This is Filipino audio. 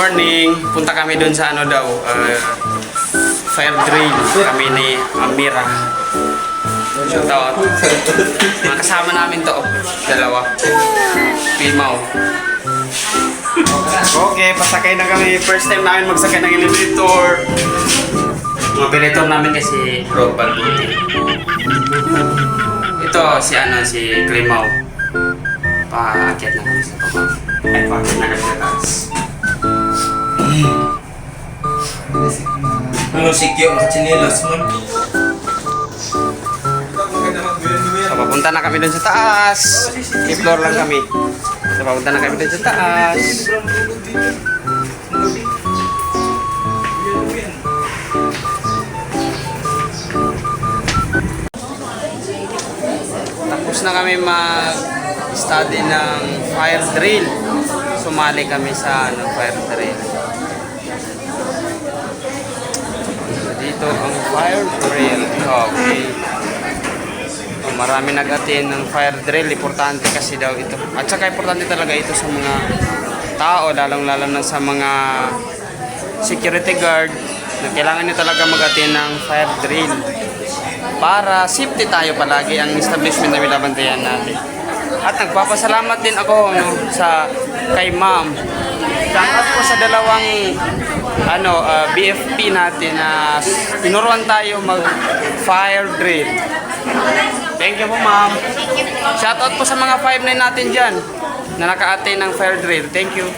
morning. Punta kami dun sa ano daw, uh, fire drill. Kami ni Amira. Shout out. Mga kasama namin to, oh. dalawa. Pimaw. Okay, pasakay na kami. First time namin magsakay ng elevator. Mga elevator namin kasi road balbuti. Ito si ano, si Klimaw. Paakyat na kami sa baba. Ay, paakyat na kami sa taas. Ano si Kyo, makatsinilas mo? So, papunta na kami dun sa taas. I-floor lang kami. So, papunta na kami dun sa taas. Tapos na kami mag-study ng fire drill. Sumali kami sa ano, fire drill. Dito ang fire drill. Okay. Oh, marami nag-attend ng fire drill. Importante kasi daw ito. At saka importante talaga ito sa mga tao, lalong-lalo na sa mga security guard na kailangan nyo talaga mag-attend ng fire drill para safety tayo palagi ang establishment na binabantayan natin. At nagpapasalamat din ako no, sa kay ma'am. Thanks po sa dalawang ano ah, BFP natin na tinuruan tayo mag fire drill. Thank you po ma'am. Shoutout po sa mga 5 natin dyan na naka-attend ng fire drill. Thank you.